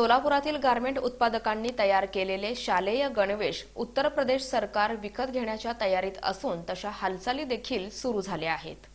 सोलापुरातील garment उत्पादकांनी तयार केलेले शालेय गणवेश उत्तर प्रदेश सरकार विकत घेण्याच्या तयारीत असून तशा हालचाली देखील सुरू झाल्या आहेत.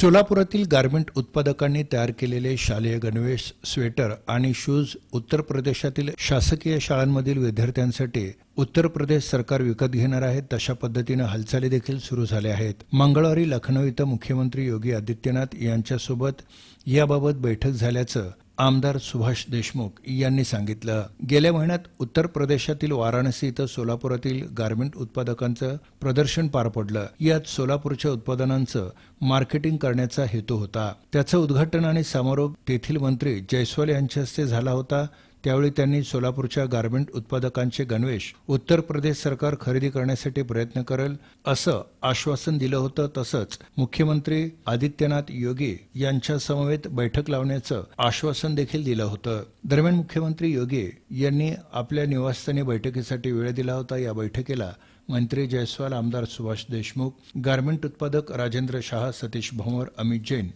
सोलापुरातील गारमेंट उत्पादकांनी तयार केलेले शालेय गणवेश स्वेटर आणि शूज उत्तर प्रदेशातील शासकीय शाळांमधील विद्यार्थ्यांसाठी उत्तर प्रदेश सरकार विकत घेणार आहे. तशा पद्धतीनं हालचाली देखील सुरू झाल्या आहेत. मंगळवारी लखनौ इथं मुख्यमंत्री योगी आदित्यनाथ यांच्यासोबत याबाबत बैठक झाल्याचं आमदार सुभाष देशमुख यांनी सांगितलं गेल्या महिन्यात उत्तर प्रदेशातील वाराणसी इथं सोलापुरातील गारमेंट उत्पादकांचं प्रदर्शन पार पडलं. यात सोलापूरच्या उत्पादनांचं मार्केटिंग करण्याचा हेतू होता. त्याचं उद्घाटन आणि समारोप तेथील मंत्री जयस्वाल यांच्या हस्ते झाला होता. त्यावेळी त्यांनी सोलापूरच्या गारमेंट उत्पादकांचे गणवेश उत्तर प्रदेश सरकार खरेदी करण्यासाठी प्रयत्न करेल असं आश्वासन दिलं होतं. तसंच मुख्यमंत्री आदित्यनाथ योगी यांच्या समवेत बैठक लावण्याचं आश्वासन देखील दिलं होतं. दरम्यान मुख्यमंत्री योगी यांनी आपल्या निवासस्थानी बैठकीसाठी वेळ दिला होता. या बैठकीला मंत्री जयस्वाल आमदार सुभाष देशमुख गारमेंट उत्पादक राजेंद्र शहा सतीश भोंवर अमित जैन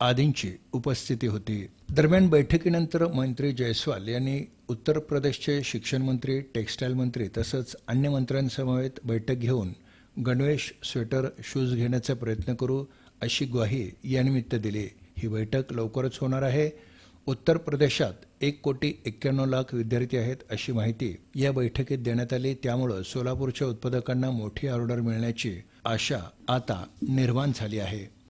आदींची उपस्थिती होती. दरम्यान बैठकीनंतर मंत्री जयस्वाल यांनी उत्तर प्रदेशचे शिक्षण मंत्री टेक्स्टाईल मंत्री तसंच अन्य मंत्र्यांसमवेत बैठक घेऊन गणवेश स्वेटर शूज घेण्याचा प्रयत्न करू अशी ग्वाही यानिमित्त दिली. ही बैठक लवकरच होणार आहे. उत्तर प्रदेशात एक कोटी एक्क्याण्णव लाख विद्यार्थी आहेत अशी माहिती या बैठकीत देण्यात आली. त्यामुळं सोलापूरच्या उत्पादकांना मोठी ऑर्डर मिळण्याची आशा आता निर्माण झाली आहे.